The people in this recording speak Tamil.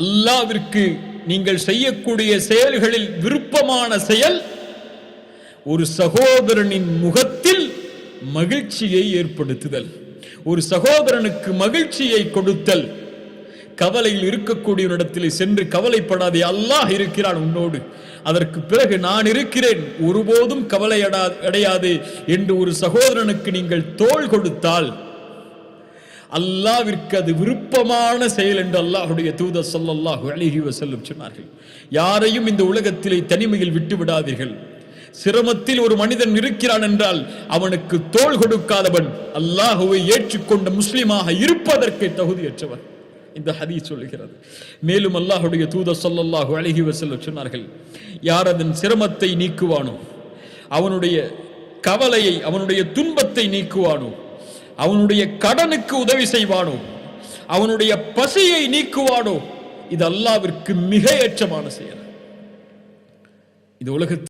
அல்லாவிற்கு நீங்கள் செய்யக்கூடிய செயல்களில் விருப்பமான செயல் ஒரு சகோதரனின் முகத்தில் மகிழ்ச்சியை ஏற்படுத்துதல். ஒரு சகோதரனுக்கு மகிழ்ச்சியை கொடுத்தல். கவலையில் இருக்கக்கூடிய இடத்திலே சென்று கவலைப்படாதே அல்லாஹ் இருக்கிறான் உன்னோடு. அதற்கு பிறகு நான் இருக்கிறேன் ஒருபோதும் கவலை அடையாது அடையாதே என்று ஒரு சகோதரனுக்கு நீங்கள் தோள் கொடுத்தால் அல்லாவிற்கு அது விருப்பமான செயல் என்று அல்லாஹுடைய தூத சொல்லல்லாஹு அழகி வஸல்லம் சொன்னார்கள். யாரையும் இந்த உலகத்திலே தனிமையில் விட்டு விடாதீர்கள். சிரமத்தில் ஒரு மனிதன் இருக்கிறான் என்றால் அவனுக்கு தோள் கொடுக்காதவன் அல்லாஹுவை ஏற்றுக்கொண்ட முஸ்லிமாக இருப்பதற்கு தகுதியற்றவன் இந்த ஹதீஸ் சொல்லுகிறது. மேலும் அல்லாஹுடைய தூத சொல்லல்லாஹு அழகி வஸல்லம் சொன்னார்கள் யார் அதன் சிரமத்தை நீக்குவானோ அவனுடைய கவலையை அவனுடைய துன்பத்தை நீக்குவானோ அவனுடைய கடனுக்கு உதவி செய்வானோ? அவனுடைய பசியை நீக்குவானோ? இது அல்லாவிற்கு மிக ஏற்றமான செயல். இந்த உலகத்தில்